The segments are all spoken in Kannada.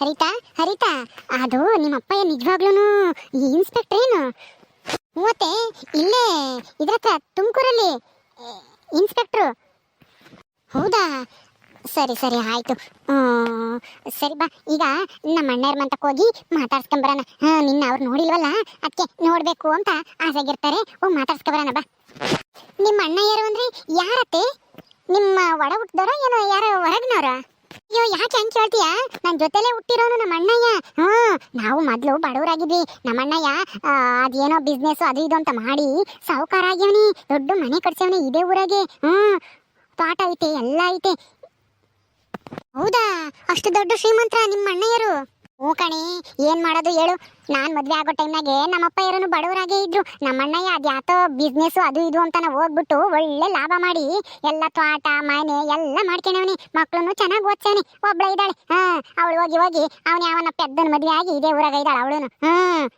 ಹರಿತಾ ಹರಿತಾ, ಅದು ನಿಮ್ಮಪ್ಪ ನಿಜವಾಗ್ಲೂ ಇನ್ಸ್ಪೆಕ್ಟರ್ ಏನು? ಮತ್ತೆ ಇಲ್ಲೇ, ಇದ್ರ ಹತ್ರ, ತುಮಕೂರಲ್ಲಿ ಇನ್ಸ್ಪೆಕ್ಟ್ರು ಹೌದಾ? ಸರಿ ಸರಿ, ಆಯ್ತು. ಸರಿ, ಬಾ. ಈಗ ನಮ್ಮ ಅಣ್ಣರ ಮಂತಕ್ಕೆ ಹೋಗಿ ಮಾತಾಡ್ಸ್ಕೊಂಬರೋಣ. ಹಾ, ನಿನ್ನ ಅವ್ರು ನೋಡಿಲ್ವಲ್ಲ? ಅದಕ್ಕೆ ನೋಡ್ಬೇಕು ಅಂತ ಆಸೆಗಿರ್ತಾರೆ. ಹೋಗಿ ಮಾತಾಡ್ಸ್ಕೊಂಬರೋಣ, ಬಾ. ನಿಮ್ಮ ಅಣ್ಣ ಯಾರು ಅಂದ್ರೆ ಯಾರತ್ತೆ? ನಿಮ್ಮ ಒಡ ಹುಟ್ಟಿದವರ ಏನೋ ಯಾರೋ ಹೊರಗಿನವ್ರ? ಅಯ್ಯೋ, ಯಾಕೆ ಹಂಗೆ ಕೇಳ್ತೀಯ? ನನ್ನ ಜೊತೆಲೇ ಹುಟ್ಟಿರೋನು ನಮ್ಮ ಅಣ್ಣಯ್ಯ. ಹ್ಞೂ, ನಾವು ಮೊದಲು ಬಡವರಾಗಿದ್ವಿ. ನಮ್ಮ ಅಣ್ಣಯ್ಯ ಅದೇನೋ ಬಿಸ್ನೆಸ್ ಅದು ಇದು ಅಂತ ಮಾಡಿ ಸಾಹುಕಾರ ಆಗ್ಯವನಿ. ದೊಡ್ಡ ಮನೆ ಕಟ್ಸವನಿ ಇದೇ ಊರಾಗೆ. ಹ್ಞೂ, ತೋಟ ಐತೆ, ಎಲ್ಲ ಐತೆ. ಹೌದಾ? ಅಷ್ಟು ದೊಡ್ಡ ಶ್ರೀಮಂತರ ನಿಮ್ಮ ಅಣ್ಣಯ್ಯರು. ಹ್ಞೂ ಕಣಿ, ಏನ್ ಮಾಡೋದು ಹೇಳು. ನಾನು ಮದ್ವೆ ಆಗೋ ಟೈಮ್ನಾಗೆ ನಮ್ಮಪ್ಪ ಯಾರನ್ನು ಬಡವರಾಗೇ ಇದ್ರು. ನಮ್ಮಣ್ಣಯ್ಯ ಅದು ಅದ್ಯಾತೋ ಬಿಸ್ನೆಸ್ ಅದು ಇದು ಅಂತ ಹೋಗ್ಬಿಟ್ಟು ಒಳ್ಳೆ ಲಾಭ ಮಾಡಿ, ಎಲ್ಲ ತೋಟ, ಮನೆ ಎಲ್ಲ ಮಾಡ್ಕೊಂಡವನಿ. ಮಕ್ಕಳನ್ನು ಚೆನ್ನಾಗಿ ಓದ್ಸಾನೆ ಒಬ್ಳ ಇದ್ದಾಳೆ. ಹಾ, ಅವಳು ಹೋಗಿ ಹೋಗಿ ಅವನ ಯಾವನ ಪೆದ್ದನ ಮದ್ವೆ ಆಗಿ ಇದೇ ಊರಾಗ ಇದ್ದಾಳೆ ಅವಳು ಹ್ಞೂ,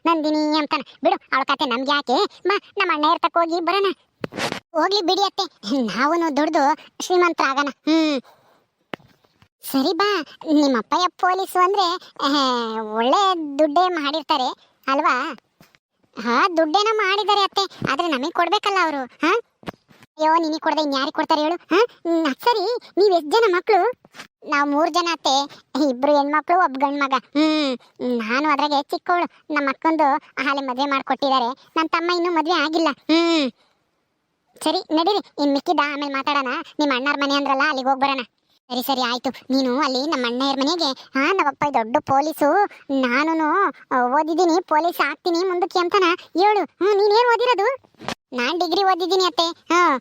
ನಂದಿನಿ ಅಂತಾನೆ. ಬಿಡು, ಅವಳ ಕತೆ ನಮ್ಗೆ ಯಾಕೆ? ಬಾ ನಮ್ಮ ಅಣ್ಣ ಇರ್ತಕ್ಕೆ ಹೋಗಿ ಬರೋಣ. ಹೋಗ್ಲಿ ಬಿಡಿ ಅತ್ತೆ. ನಾವು ದುಡ್ದು ಶ್ರೀಮಂತರಾಗಣ. ಹ್ಮ್. ಸರಿ ಬಾ, ನಿಮ್ಮಪ್ಪಯ್ಯ ಪೊಲೀಸು ಅಂದ್ರೆ ಒಳ್ಳೆ ದುಡ್ಡೇ ಮಾಡಿರ್ತಾರೆ, ಅಲ್ವಾ? ಹಾ, ದುಡ್ಡೇನ ಮಾಡಿದ್ದಾರೆ ಅತ್ತೆ, ಆದ್ರೆ ನಮಗೆ ಕೊಡಬೇಕಲ್ಲ ಅವರು, ಹಾಂ? ಅಯ್ಯೋ, ನಿನಗೆ ಕೊಡದೆ ಇನ್ಯಾರಿಗೆ ಕೊಡ್ತಾರೆ ಹೇಳು, ಹಾಂ? ಸರಿ, ನೀವು ಎಷ್ಟು ಜನ ಮಕ್ಕಳು ನಾವು ಮೂರು ಜನ ಅತ್ತೆ, ಇಬ್ರು ಹೆಣ್ಮಕ್ಳು, ಒಬ್ಬ ಗಂಡು ಮಗ ಹ್ಞೂ ನಾನು ಅದ್ರಾಗೆ ಚಿಕ್ಕವಳು ನಮ್ಮ ಅಕ್ಕಂದು ಹಾಲೆ ಮದುವೆ ಮಾಡಿಕೊಟ್ಟಿದ್ದಾರೆ ನನ್ನ ತಮ್ಮ ಇನ್ನೂ ಮದುವೆ ಆಗಿಲ್ಲ, ಹ್ಮ್. ಸರಿ, ನಡೀರಿ ಇನ್ನು ಮಿಕ್ಕಿದ್ದ ಆಮೇಲೆ ಮಾತಾಡೋಣ, ನಿಮ್ಮ ಅಣ್ಣಾರ ಮನೆ ಅಂದ್ರಲ್ಲ, ಅಲ್ಲಿಗೆ ಹೋಗಿ ಬರೋಣ. ಸರಿ ಸರಿ, ಆಯ್ತು. ನೀನು ಅಲ್ಲಿ ನಮ್ಮ ಅಣ್ಣಯ್ಯರ ಮನೆಗೆ ಹಾ ನಮ್ಮಪ್ಪ ದೊಡ್ಡ ಪೊಲೀಸು ನಾನು ಓದಿದ್ದೀನಿ, ಪೊಲೀಸ್ ಆಗ್ತೀನಿ, ಮುಂದಕ್ಕೆ ಅಂತಾನ ಹೇಳು. ಹ್ಞೂ ನೀನೇನು ಓದಿರೋದು? ನಾನು ಡಿಗ್ರಿ ಓದಿದ್ದೀನಿ ಅತ್ತೆ. ಹಾಂ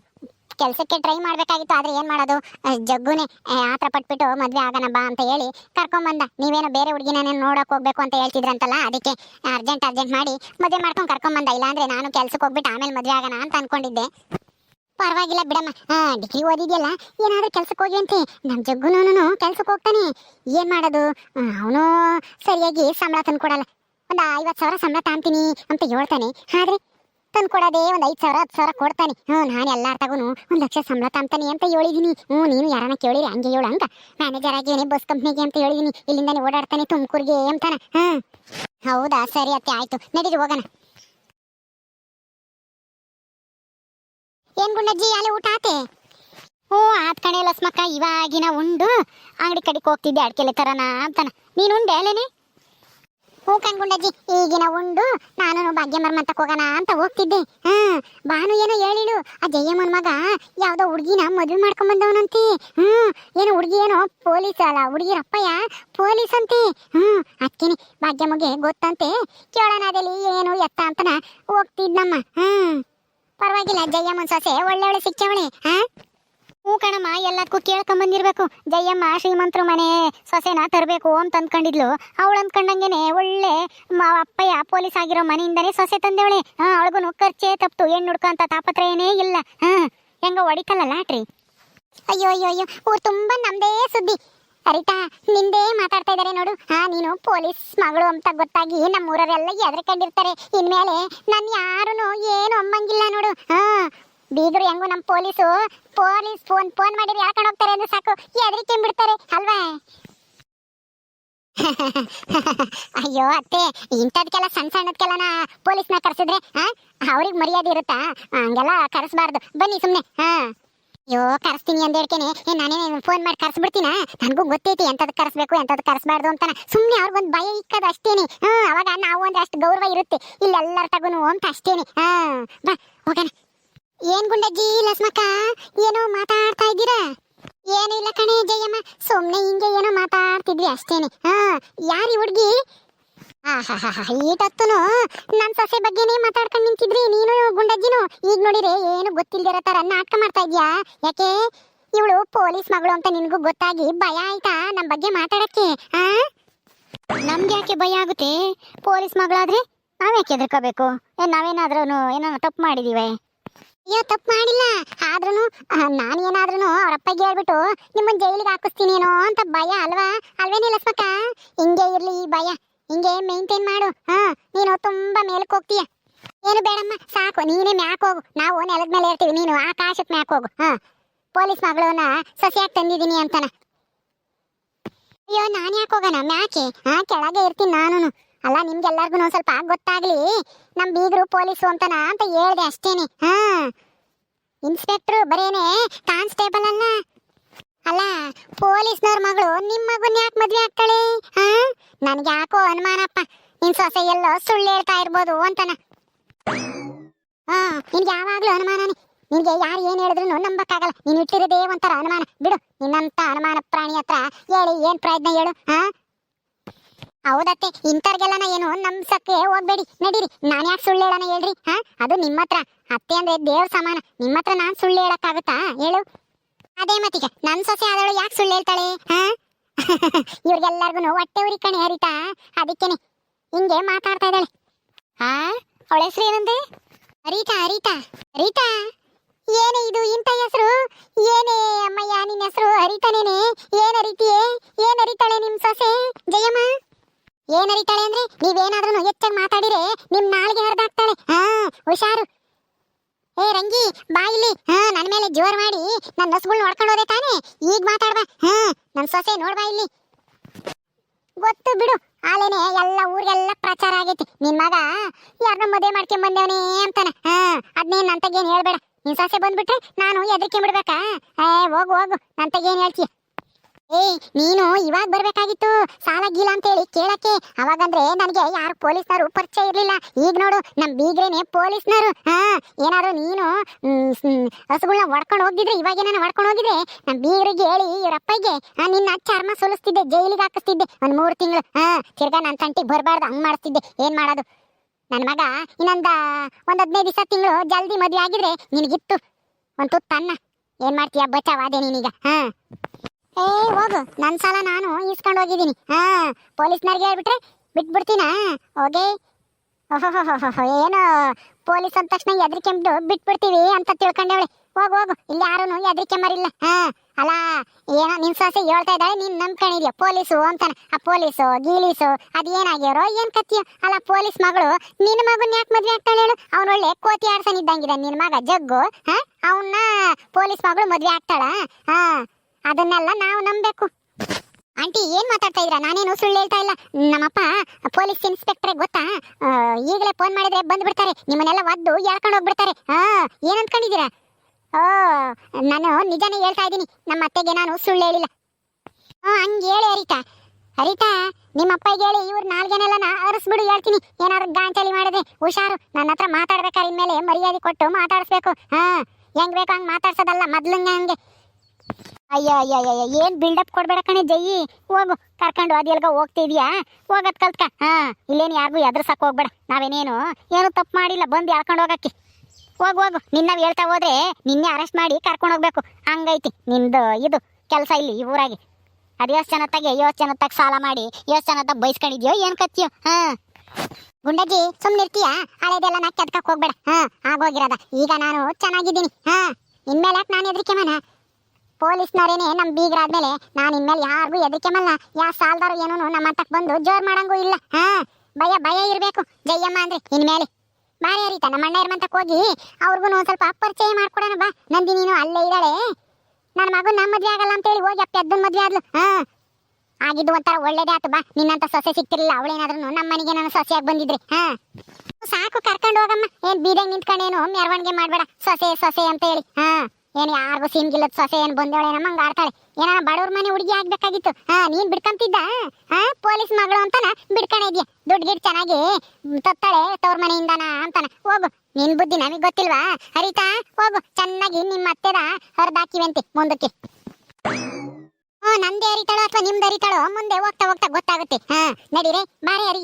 ಕೆಲಸಕ್ಕೆ ಟ್ರೈ ಮಾಡ್ಬೇಕಾಗಿತ್ತು, ಆದ್ರೆ ಏನ್ ಮಾಡೋದು? ಜಗ್ಗುನೆ ಆತರ ಪಟ್ಬಿಟ್ಟು ಮದ್ವೆ ಆಗೋಣ ಬಾ ಅಂತ ಹೇಳಿ ಕರ್ಕೊಂಬಂದ. ನೀವೇನೋ ಬೇರೆ ಹುಡುಗಿನ ನೋಡಕ್ ಹೋಗ್ಬೇಕು ಅಂತ ಹೇಳ್ತಿದ್ರಂತಲ್ಲ, ಅದಕ್ಕೆ ಅರ್ಜೆಂಟ್ ಅರ್ಜೆಂಟ್ ಮಾಡಿ ಮದ್ವೆ ಮಾಡ್ಕೊಂಡು ಕರ್ಕೊಂಬಂದ. ಇಲ್ಲಾಂದ್ರೆ ನಾನು ಕೆಲ್ಸಕ್ಕೆ ಹೋಗ್ಬಿಟ್ಟು ಆಮೇಲೆ ಮದ್ವೆ ಆಗೋಣ ಅಂತ ಅನ್ಕೊಂಡಿದ್ದೆ. ಪರವಾಗಿಲ್ಲ ಬಿಡಮ್ಮ. ಹಾ ಡಿಗ್ರಿ ಓದಿದ್ಯಲ್ಲ, ಏನಾದ್ರೂ ಕೆಲ್ಸಕ್ಕೆ ಹೋಗಿ ಅಂತೆ. ನಮ್ಮ ಜಗ್ಗುನೂ ಕೆಲ್ಸಕ್ಕೆ ಹೋಗ್ತಾನೆ. ಏನ್ ಮಾಡೋದು? ಅವನು ಸರಿಯಾಗಿ ಸಂಬಳ ತಂದ್ಕೊಡಲ್ಲ. ಒಂದು ಐವತ್ತು ಸಾವಿರ ಸಂಬಳ ತಾಂತೀನಿ ಅಂತ ಹೇಳ್ತಾನೆ. ಆದ್ರೆ ತಂದ್ಕೊಡೋದೇ ಒಂದು ಐದು ಸಾವಿರ, ಹತ್ತು ಸಾವಿರ ಕೊಡ್ತಾನೆ. ಹ್ಞೂ, ನಾನು ಎಲ್ಲಾರ ತಗೋನು ಒಂದು ಲಕ್ಷ ಸಂಬಳ ತಾಂತಾನೆ ಅಂತ ಹೇಳಿದೀನಿ. ಹ್ಞೂ, ನೀನು ಯಾರನ್ನ ಕೇಳಿರಿ, ಹಂಗೆ ಹೇಳು ಅಂತ ಮ್ಯಾನೇಜರ್ ಆಗಿವನೇ ಬಸ್ ಕಂಪ್ನಿಗೆ ಅಂತ ಹೇಳಿದೀನಿ. ಇಲ್ಲಿಂದಾನೆ ಓಡಾಡ್ತಾನೆ ತುಮಕೂರಿಗೆ ಅಂತಾನೆ. ಹಾಂ ಹೌದಾ? ಸರಿ ಅತ್ತೆ, ಆಯ್ತು. ನಡೀರಿ, ಹೋಗೋಣ. ಏನ್ ಗುಂಡಜ್ಜಿ, ಅಲ್ಲಿ ಊಟ ಆತೆ? ಹ್ಞೂ, ಆತ್ ಕಣೆ ಲಸ್ಮಕ್ಕ, ಇವಾಗಿನ ಉಂಡು. ಅಂಗಡಿ ಕಡೆಗೆ ಹೋಗ್ತಿದ್ದೆ, ಅಡ್ಕೆಲೆ ತರನ ಅಂತಾನ. ನೀನು ಉಂಡೆ, ಅಲ್ಲೇನೆ? ಹ್ಞೂ ಕಣ್ಗುಂಡಜ್ಜಿ ಈಗಿನ ಉಂಡು. ನಾನು ಭಾಗ್ಯಮರ್ ಅಂತ ಹೋಗೋಣ ಅಂತ ಹೋಗ್ತಿದ್ದೆ. ಹಾ ಬಾನು ಏನೋ ಹೇಳಿಳು. ಆ ಜಯಮ್ಮನ ಮಗ ಯಾವ್ದೋ ಹುಡುಗಿನ ಮದುವೆ ಮಾಡ್ಕೊಂಡ್ ಬಂದವನಂತೆ ಹ್ಮ್ ಏನೋ ಹುಡುಗಿ ಏನೋ ಪೊಲೀಸ್ ಅಲ್ಲ, ಹುಡುಗಿರ ಅಪ್ಪಯ್ಯ? ಪೊಲೀಸ್ ಅಂತೆ. ಹ್ಞೂ ಅದಕ್ಕೇನೆ ಭಾಗ್ಯಮ್ಮಗೆ ಗೊತ್ತಂತೆ. ಕೇಳೋಣ ಅದೇಲಿ ಏನು, ಎತ್ತ ಅಂತನ ಹೋಗ್ತಿದ್ನಮ್ಮ. ಹ್ಮ್ ಪರವಾಗಿಲ್ಲ ಜಯಮ್ಮ ಸೊಸೆ ಒಳ್ಳೆ ಒಳ್ಳೆ ಸಿಕ್ಕವಳೆ ಹಾ ಹ್ಞೂ ಕಣಮ್ಮ ಎಲ್ಲದಕ್ಕೂ ಕೇಳ್ಕೊಂಬಂದಿರ್ಬೇಕು ಜಯಮ್ಮ ಶ್ರೀಮಂತರು ಮನೆ ಸೊಸೆನ ತರಬೇಕು ಅಂತ ಅಂದ್ಕೊಂಡಿದ್ಲು. ಅವಳು ಅಂದ್ಕೊಂಡಂಗೆನೆ ಒಳ್ಳೆ ಅಪ್ಪಯ್ಯ ಪೊಲೀಸ್ ಆಗಿರೋ ಮನೆಯಿಂದನೇ ಸೊಸೆ ತಂದೆವಳೆ. ಹಾ ಅವಳಿಗೂ ಖರ್ಚೇ ತಪ್ತು ಹೆಣ್ಣು ತಾಪತ್ರ ಏನೇ ಇಲ್ಲ. ಹಾ ಹೆಂಗ ಹೊಡಿತಲ್ಲ ಲಾಟ್ರಿ. ಅಯ್ಯೋ ಅಯ್ಯೋ ಅಯ್ಯೋ, ಊರು ತುಂಬ ನಮ್ದೇ ಸುದ್ದಿ. ಅರಿತಾ, ನಿಂದೇ ಮಾತಾಡ್ತಾ ಇದಾರೆ ನೋಡು. ಹಾ ನೀನು ಪೊಲೀಸ್ ಮಗಳು ಅಂತ ಗೊತ್ತಾಗಿ ನಮ್ಮೂರವರೆಲ್ಲ ಎದ್ರಕೊಂಡಿರ್ತಾರೆ. ಇನ್ಮೇಲೆ ನಾನು ಯಾರು ಏನು ಅಮ್ಮಂಗಿಲ್ಲ ನೋಡು. ಹಾ ಬೀಗರು ಹೆಂಗು ನಮ್ಮ ಪೊಲೀಸು, ಪೊಲೀಸ್ ಫೋನ್ ಫೋನ್ ಮಾಡಿದ್ರೆ ಹೇಳ್ಕೊಂಡು ಹೋಗ್ತಾರೆ ಅಂದ್ರೆ ಸಾಕು. ಎದ್ರಿಕೆ ಬಿಡ್ತಾರೆ ಅಲ್ವಾ? ಅಯ್ಯೋ ಅತ್ತೆ, ಇಂಥದ್ಕೆಲ್ಲ ಸಣ್ಣ ಸಣ್ಣದ್ಕೆಲ್ಲ ಪೊಲೀಸ್ನ ಕರೆಸಿದ್ರೆ ಹಾ ಅವ್ರಿಗೆ ಮರ್ಯಾದೆ ಇರುತ್ತಾ? ಹಂಗೆಲ್ಲ ಕರೆಸ್ಬಾರ್ದು. ಬನ್ನಿ ಸುಮ್ಮನೆ ಹಾ ಅಯ್ಯೋ, ಕರೆಸ್ತೀನಿ ಅಂದ ಹೇಳ್ಕೇನೆ ನಾನೇ ಫೋನ್ ಮಾಡಿ ಕರೆಸ್ಬಿಡ್ತೀನ? ನನಗೂ ಗೊತ್ತೈತಿ ಎಂಥದ್ದು ಕರೆಸ್ಬೇಕು ಎಂಥದ್ದು ಕರೆಸ್ಬಾರ್ದು ಅಂತಾನ. ಸುಮ್ಮನೆ ಅವ್ರಿಗೊಂದು ಭಯ ಇಕ್ಕದು ಅಷ್ಟೇನಿ. ಹ್ಞೂ ಅವಾಗ ನಾವು ಅಂದ್ರೆ ಅಷ್ಟು ಗೌರವ ಇರುತ್ತೆ. ಇಲ್ಲಿ ಎಲ್ಲರ ತಗೋನು ಅಂತ ಅಷ್ಟೇನೆ. ಹಾಂ, ಬಾ, ಹೋಗೋಣ. ಏನು ಗುಂಡಜ್ಜಿ ಲಸ್ಮಕ್ಕ ಏನೋ ಮಾತಾಡ್ತಾ ಇದ್ದೀರಾ? ಏನಿಲ್ಲ ಇಲ್ಲ ಕಣೆ ಜಯಮ್ಮ. ಸುಮ್ಮನೆ ಹಿಂಗೆ ಏನೋ ಮಾತಾಡ್ತಿದ್ವಿ ಅಷ್ಟೇನೆ. ಹಾ, ಯಾರಿ ಹುಡ್ಗಿ? ಈಟೊತ್ತುನು ನನ್ನ ಸೊಸೆ ಬಗ್ಗೆನೇ ಮಾತಾಡ್ಕೊಂಡು ನಿಂತಿದ್ರಿ. ನೀನು, ಗುಂಡಜ್ಜಿನು. ಈಗ ನೋಡಿದ್ರೆ ಏನು ಗೊತ್ತಿಲ್ದಿರೋ ತರ ನಾಟಕ ಮಾಡ್ತಾ ಇದ್ಯಾ? ಯಾಕೆ? ಇವಳು ಪೊಲೀಸ್ ಮಗಳು ಅಂತ ನಿನಗೂ ಗೊತ್ತಾಗಿ ಭಯ ಆಯ್ತಾ ನಮ್ಮ ಬಗ್ಗೆ ಮಾತಾಡಕ್ಕೆ, ಆ? ನಮ್ಗೆ ಯಾಕೆ ಭಯ ಆಗುತ್ತೆ? ಪೊಲೀಸ್ ಮಗಳಾದ್ರೆ ನಾವ್ಯಾಕೆ ಹೆದರ್ಕೋಬೇಕು? ಏ ನಾವೇನಾದ್ರೂ ಏನೋ ತಪ್ಪು ಮಾಡಿದೀವಿ? ಅಯ್ಯೋ, ತಪ್ಪು ಮಾಡಿಲ್ಲ. ಆದ್ರೂ ನಾನು ಏನಾದ್ರೂ ಅವ್ರ ಅಪ್ಪಗೆ ಹೇಳ್ಬಿಟ್ಟು ನಿಮ್ಮನ್ನ ಜೈಲಿಗೆ ಹಾಕಿಸ್ತೀನೇನೋ ಅಂತ ಭಯ ಅಲ್ವಾ? ಅಲ್ವೇನಿಲ್ಲ ಲಕ್ಷ್ಮಕ್ಕ ಹಿಂಗೆ ಇರ್ಲಿ ಈ ಭಯ. ಹಿಂಗೆ ಮೇಂಟೈನ್ ಮಾಡು. ಹಾ, ನೀನು ತುಂಬಾ ಮೇಲಕ್ಕೆ ಹೋಗ್ತೀಯ. ಏನು ಬೇಡಮ್ಮ, ಸಾಕು, ನೀನೇ ಮ್ಯಾಕ್ ಹೋಗು. ನಾವು ನೆಲದ ಮೇಲೆ ಇರ್ತೀವಿ, ನೀನು ಆಕಾಶಕ್ಕೆ ಮ್ಯಾಕ್ ಹೋಗು. ಹಾ, ಪೊಲೀಸ್ ಮಗಳನ್ನ ಸಸಿಯಾಗಿ ತಂದಿದ್ದೀನಿ ಅಂತಾನ. ಅಯ್ಯೋ, ನಾನು ಯಾಕೆ ಹೋಗೋಣ? ಮ್ಯಾಕೆ? ಹಾ, ಕೆಳಗೆ ಇರ್ತೀನಿ ನಾನು ಅಲ್ಲ ನಿಮ್ಗೆಲ್ಲರಿಗೂ ಸ್ವಲ್ಪ ಗೊತ್ತಾಗ್ಲಿ. ನಮ್ ಬೀಗರು ಪೊಲೀಸು ಅಂತಾನ ಅಂತ ಹೇಳ್ದೆ ಅಷ್ಟೇನೆ. ಹಾ. ಇನ್ಸ್ಪೆಕ್ಟ್ರು ಬರೇನೆ ಕಾನ್ಸ್ಟೇಬಲ್ ಅಲ್ಲ. ಅಲ್ಲ, ಪೊಲೀಸ್ನವ್ರ ಮಗಳು ನಿಮ್ಮ ಮಗುನ್ ಯಾಕೆ ಮದ್ವೆ ಆಗ್ತಾಳೆ? ಹಾ? ನನ್ಗೆ ಯಾಕೋ ಅನುಮಾನಪ್ಪ. ನಿನ್ ಸೊಸೆ ಎಲ್ಲೋ ಸುಳ್ಳು ಹೇಳ್ತಾ ಇರ್ಬೋದು ಅಂತನ. ಹಾ, ನಿನ್ಗೆ ಯಾವಾಗ್ಲೂ ಅನುಮಾನನೇ. ನಿನ್ಗೆ ಯಾರು ಏನ್ ಹೇಳಿದ್ರು ನಂಬಕ್ಕಾಗಲ್ಲ. ನೀನ್ ಇಟ್ಟಿರೋದೇ ಒಂಥರ ಅನುಮಾನ. ಬಿಡು, ನಿನ್ನಂತ ಅನುಮಾನ ಪ್ರಾಣಿ ಹತ್ರ ಹೇಳಿ, ಏನ್ ಪ್ರಯತ್ನ ಹೇಳು, ಹಾ? ಹೌದತ್ತೆ, ಇಂಥವ್ರಿಗೆಲ್ಲನ ಏನು ನಂಬ್ಸಕ್ಕೆ ಹೋಗ್ಬೇಡಿ. ನಡೀರಿ, ನಾನು ಯಾಕೆ ಸುಳ್ಳು ಹೇಳೋಣ ಹೇಳ್ರಿ, ಹಾ? ಅದು ನಿಮ್ಮ ಹತ್ರ ಅತ್ತೆ ಅಂದ್ರೆ ದೇವ್ರ ಸಮಾನ. ನಿಮ್ಮ ಹತ್ರ ನಾನ್ ಸುಳ್ಳು ಹೇಳಕ್ಕಾಗುತ್ತಾ? ಹೇಳು. ಅದೇ ಮತ್ತೀಗ, ನನ್ ಸೊಸೆ ಆದವಳು ಯಾಕೆ ಸುಳ್ಳು ಹೇಳ್ತಾಳೆ, ಹಾ? ಇವ್ರಿಗೆಲ್ಲರಿಗೂ ಹೊಟ್ಟೆ ಉರಿ ಕಣೆ ಹರಿತಾ. ಅದಕ್ಕೇನೆ ಹಿಂಗೆ ಮಾತಾಡ್ತಾ ಇದ್ದಾಳೆ. ಆ, ಅವಳ ಹೆಸರು ಏನಂದೆ? ಹರಿತಾ ಹರಿತಾ ಹರಿತಾ. ಏನೇ ಇದು ಇಂಥ ಹೆಸರು? ಏನೇ ಅಮ್ಮಯ್ಯ, ನಿನ್ನ ಹೆಸರು ಹರಿತಾನೇನೆ? ಏನ್ ಹರಿತೀಯೇ? ಏನ್ ಹರಿತಾಳೆ ನಿಮ್ ಸೊಸೆ? ಜಯಮ್ಮ? ಏನ್ ಹರಿತಾಳೆ ಅಂದ್ರೆ ನೀವೇನಾದ್ರೂ ಹೆಚ್ಚಾಗಿ ಮಾತಾಡಿರೆ ನಿಮ್ ನಾಲ್ಗೆ ಹರಿದಾಕ್ತಾಳೆ ಹಾ, ಹುಷಾರು. ಏ, ರಂಗಿ, ಬಾ ಇಲ್ಲಿ. ಹಾ ನನ್ನ ಮೇಲೆ ಜೋರ್ ಮಾಡಿ. ನನ್ನ ನಸ್ಗುಳ್ ನೋಡ್ಕೊಂಡು ಹೋದೆ ತಾನೇ. ಈಗ ಮಾತಾಡ್ಬಾ ಹಾ ನನ್ನ ಸೊಸೆ ನೋಡ್ಬಾ ಇಲ್ಲಿ. ಗೊತ್ತು ಬಿಡು. ಆಲೇನೆ ಎಲ್ಲ ಊರಿಗೆಲ್ಲ ಪ್ರಚಾರ ಆಗೈತಿ. ನಿನ್ ಮಗ ಯಾರನ್ನ ಮದುವೆ ಮಾಡ್ಕೊಂಡ್ ಬಂದೇವನೇ ಅಂತಾನೆ. ಹಾ, ಅದ್ನೇನ್ ನಂತಗೇನ್ ಹೇಳ್ಬೇಡ. ನಿನ್ ಸೊಸೆ ಬಂದ್ಬಿಟ್ರೆ ನಾನು ಎದಕ್ಕೆ ಬಿಡ್ಬೇಕಾ ಏ, ಹೋಗು ಹೋಗು. ನಂತಗೇನ್ ಹೇಳ್ತೀಯ? ಏ ನೀನು ಇವಾಗ ಬರ್ಬೇಕಾಗಿತ್ತು. ಸಾಲ ಗೀಲ ಅಂತೇಳಿ ಕೇಳಕ್ಕೆ. ಅವಾಗಂದ್ರೆ ನನಗೆ ಯಾರು ಪೊಲೀಸ್ನವರು ಪರಿಚಯ ಇರ್ಲಿಲ್ಲ. ಈಗ ನೋಡು, ನಮ್ ಬೀಗ್ರೇನೆ ಪೊಲೀಸ್ನವರು. ಹಾ, ಏನಾದ್ರು ನೀನು ಹಸುಗಳನ್ನ ಹೊಡ್ಕೊಂಡು ಹೋಗಿದ್ರೆ ಇವಾಗ ಏನಾನ ಹೊಡ್ಕೊಂಡು ಹೋಗಿದ್ರೆ, ನಮ್ ಬೀಗ್ರಿಗೆ ಹೇಳಿ ಇವ್ರ ಅಪ್ಪಗೆ ನಿನ್ನ ಚರ್ಮ ಸುಲಿಸ್ತಿದ್ದೆ, ಜೈಲಿಗೆ ಹಾಕಿಸ್ತಿದ್ದೆ. ಒಂದು ಮೂರ್ ತಿಂಗಳು, ಹಾ, ತಿರ್ಗಾ ನನ್ನ ತಂಟಿಗೆ ಬರಬಾರ್ದು, ಹಂಗ್ ಮಾಡಿಸ್ತಿದ್ದೆ. ಏನ್ ಮಾಡೋದು? ನನ್ನ ಮಗ ಇನ್ನೊಂದ ಒಂದ್ ಹದಿನೈದು ದಿವಸ ತಿಂಗಳು ಜಲ್ದಿ ಮದ್ವೆ ಆಗಿದ್ರೆ ನಿನಗಿತ್ತು. ಒಂದ್ ತುತ್ತನ್ನ ಏನ್ ಮಾಡ್ತೀಯ? ಬಚಾವಾದೆ ನೀನೀಗ, ಹಾ. ಏ, ಹೋಗು. ನನ್ನ ಸಾಲ ನಾನು ಈಸ್ಕೊಂಡು ಹೋಗಿದ್ದೀನಿ. ಹಾ, ಪೊಲೀಸ್ನವ್ರಿಗೆ ಹೇಳ್ಬಿಟ್ರೆ ಬಿಟ್ಬಿಡ್ತೀನಾ? ಹೋಗಿ. ಓಹೋ ಏನು ಪೊಲೀಸ್ ಅಂದ ತಕ್ಷಣ ಎದ್ರಿಕೆಂಬಿಟ್ಟು ಬಿಟ್ಬಿಡ್ತೀವಿ ಅಂತ ತಿಳ್ಕೊಂಡವಳೆ. ಹೋಗು ಹೋಗು. ಇಲ್ಲಿ ಯಾರೂ ಎದ್ರಿಕೆಂಬರಿಲ್ಲ ಹಾ, ಅಲ್ಲ, ಏನೋ ನಿನ್ ಸೊಸೆ ಹೇಳ್ತಾ ಇದ್ದಾಳೆ, ನೀನ್ ನಂಬ್ಕೊಂಡಿದ್ಯಾ ಪೊಲೀಸು ಅಂತಾನೆ. ಆ ಪೊಲೀಸು, ಗೀಲೀಸು ಅದೇನಾಗ್ಯಾರೋ ಏನ್ ಕತ್ತಿಯೋ ಅಲ್ಲ, ಪೊಲೀಸ್ ಮಗಳು ನಿನ್ನ ಮಗನ್ ಯಾಕೆ ಮದ್ವೆ ಆಗ್ತಾಳೆ ಹೇಳು? ಅವ್ನ ಒಳ್ಳೆ ಕೋತಿ ಆಡ್ಸನ್ ಇದ್ದಂಗಿದೆ ನಿನ್ ಮಗ ಜಗ್ಗು. ಹಾ ಅವನ್ನ ಪೊಲೀಸ್ ಮಗಳು ಮದ್ವೆ ಆಗ್ತಾಳ? ಹಾ. ಅದನ್ನೆಲ್ಲ ನಾವು ನಂಬಬೇಕು. ಆಂಟಿ, ಏನ್ ಮಾತಾಡ್ತಾ ಇದ್ರ ನಾನೇನು ಸುಳ್ಳು ಹೇಳ್ತಾ ಇಲ್ಲ. ನಮ್ಮಪ್ಪ ಪೊಲೀಸ್ ಇನ್ಸ್ಪೆಕ್ಟರ್ ಗೊತ್ತಾ? ಈಗಲೇ ಫೋನ್ ಮಾಡಿದ್ರೆ ಬಂದ್ಬಿಡ್ತಾರೆ. ನಿಮ್ಮನ್ನೆಲ್ಲ ಒದ್ದು ಎಳ್ಕೊಂಡು ಹೋಗ್ಬಿಡ್ತಾರೆ. ಹಾ ಏನ್ ಅನ್ಕೊಂಡಿದ್ದೀರಾ ಓ, ನಾನು ನಿಜಾನೇ ಹೇಳ್ತಾ ಇದ್ದೀನಿ. ನಮ್ಮ ಅತ್ತೆಗೆ ನಾನು ಸುಳ್ಳು ಹೇಳಿಲ್ಲ. ಹಾ ಹಂಗೆ ಹೇಳಿ ಹರಿತಾ. ಹರಿತಾ, ನಿಮ್ಮ ಅಪ್ಪಗೆ ಹೇಳಿ ಇವ್ರ ನಾಲ್ಗೆನೆಲ್ಲ ನಾ ಅರಸ್ಬಿಡು, ಹೇಳ್ತೀನಿ. ಏನಾದ್ರು ಗಾಂಚಲಿ ಮಾಡಿದೆ ಹುಷಾರು. ನನ್ನ ಹತ್ರ ಮಾತಾಡ್ಬೇಕಾದ್ರೆ ಇನ್ಮೇಲೆ ಮರ್ಯಾದೆ ಕೊಟ್ಟು ಮಾತಾಡಿಸ್ಬೇಕು. ಹಾ, ಹೆಂಗ್ ಬೇಕು ಹಂಗ್ ಮಾತಾಡ್ಸೋದಲ್ಲ ಮೊದ್ಲಂಗ ಹಂಗೆ. ಅಯ್ಯೋ ಅಯ್ಯೋ ಅಯ್ಯೋ ಏನ್ ಬಿಲ್ಡಪ್ ಕೊಡ್ಬೇಡ ಕಣೆ ಜಯ್ಯಿ ಹೋಗು, ಕರ್ಕೊಂಡು ಎಲ್ಗ ಹೋಗ್ತಿದ್ಯಾ ಹೋಗದ್ ಕಲ್ತ್ಕ. ಹಾ, ಇಲ್ಲೇನು ಯಾರಿಗೂ ಎದ್ರಸಕ್ ಹೋಗ್ಬೇಡ. ನಾವೇನೇನು? ಏನು ತಪ್ಪು ಮಾಡಿಲ್ಲ, ಬಂದು ಎಳ್ಕೊಂಡು ಹೋಗಕ್ಕೆ. ಹೋಗು ಹೋಗು ನಿನ್ನ ಹೇಳ್ತಾ ಹೋದ್ರೆ ನಿನ್ನೆ ಅರೆಸ್ಟ್ ಮಾಡಿ ಕರ್ಕೊಂಡು ಹೋಗ್ಬೇಕು. ಹಂಗೈತಿ, ನಿಂದು ಇದು ಕೆಲಸ ಇಲ್ಲಿ, ಈ ಊರಾಗೆ. ಅದು ಎಷ್ಟು ಜನತ್ತಾಗೆ ಎಷ್ಟು ತಗ ಸಾಲ ಮಾಡಿ, ಎಷ್ಟು ತಗ ಬೈಸ್ಕೊಂಡಿದ್ಯೋ, ಏನ್ ಕತ್ತಿಯೋ? ಹಾ. ಗುಂಡಜ್ಜಿ, ಸುಮ್ನೆ ಇರ್ತೀಯ? ಹಳೇದೆಲ್ಲ ನಾ ಕೆದ್ಕಕ್ಕೆ ಹೋಗ್ಬೇಡ. ಹಾ, ಆಗೋಗಿರೋದ. ಈಗ ನಾನು ಚೆನ್ನಾಗಿದ್ದೀನಿ. ಹಾ. ಇನ್ಮೇಲೆ ನಾನು ಹೆದರಿಕೆ ಮನ? ಪೊಲೀಸ್ನವರೇನೆ ನಮ್ ಬೀಗರಾದ್ಮೇಲೆ ನಾನು ಇನ್ಮೇಲೆ ಯಾರಿಗೂ ಎದಕ್ಕೆ ಮಲ್ಲ? ಯಾ ಸಾಲ್ದಾರು ಏನೋ ನಮ್ಮ ಹತ್ತಕ್ ಬಂದು ಜೋರ್ ಮಾಡಂಗೂ ಇಲ್ಲ. ಹಾ? ಭಯ ಭಯ ಇರಬೇಕು. ಜಯ್ಯಮ್ಮ ಅಂದ್ರೆ ಇನ್ಮೇಲೆ. ಬಾರಿ ಹರಿತ ನಮ್ಮ ಅಣ್ಣ ಇರ್ಮಂತಕ್ ಹೋಗಿ ಅವ್ರಿಗೂ ಒಂದ್ ಸ್ವಲ್ಪ ಪರಿಚಯ ಮಾಡ್ಕೊಡೋಣ ಬಾ. ನಂದಿ ನೀನು ಅಲ್ಲೇ ಇದ್ದಾಳೆ. ನನ್ನ ಮಗು ನಮ್ಮ ಮದ್ವೆ ಆಗಲ್ಲ ಅಂತೇಳಿ ಹೋಗಿ ಅಪ್ಪ ಎದ್ದನ್ ಮದ್ವೆ ಆದ್ಲು. ಹಾ? ಆಗಿದ್ದು ಒಂಥರ ಒಳ್ಳೇದೇ ಆತು ಬಾ. ನಿನ್ನಂತ ಸೊಸೆ ಸಿಕ್ತಿರ್ಲಿಲ್ಲ. ಅವಳೇನಾದ್ರೂ ನಮ್ಮ ಮನೆಗೆ ನಾನು ಸೊಸೆಯಾಗಿ ಬಂದಿದ್ರಿ. ಹಾ? ಸಾಕು, ಕರ್ಕೊಂಡು ಹೋಗಮ್ಮ. ಏನ್ ಬೀದಂಗ್ ನಿಂತ್ಕೊಂಡೇನು, ಮೆರವಣಿಗೆ ಮಾಡ್ಬೇಡ. ಸೊಸೆ ಸೊಸೆ ಅಂತ ಹೇಳಿ ಹಾ? ಏನ್ ಯಾರಿಗೂ ಸಿಮ್ಗಿಲ್ಲದ ಸೊಸೆ ಏನು ಬಂದವಳೆ ನಮ್ಮ ಹಂಗ ಆಡ್ತಾಳೆ. ಏನಾರ ಬಡವ್ರ ಮನೆ ಹುಡುಗಿ ಆಗ್ಬೇಕಾಗಿತ್ತು. ಹಾ, ನೀನ್ ಬಿಡ್ಕಂತಿದ್ದ ಹಾ, ಪೊಲೀಸ್ ಮಗಳು ಅಂತಾನ? ಬಿಡ್ಕಣ ಇದ್ಯಾ? ದುಡ್ಡು ಗಿಡ್ ಚೆನ್ನಾಗಿ ತತ್ತಾಳೆ ತವ್ರ ಮನೆಯಿಂದಾನ ಅಂತಾನ. ಹೋಗು, ನಿನ್ ಬುದ್ಧಿ ನಮಗೆ ಗೊತ್ತಿಲ್ವಾ? ಹರಿತಾ, ಹೋಗು, ಚೆನ್ನಾಗಿ ನಿಮ್ಮ ಅತ್ತೆದ ಹರಿದಾಕಿವಂತೆ ಮುಂದಕ್ಕೆ. ಹ್ಞೂ ನಂದೇ ಹರಿತಾಳೋ ಅಥವಾ ನಿಮ್ದು ಹರಿತಾಳೋ? ಮುಂದೆ ಹೋಗ್ತಾ ಹೋಗ್ತಾ ಗೊತ್ತಾಗುತ್ತೆ. ಹಾ, ನಡೀರೆ, ಬಾರಿ ಹರಿ.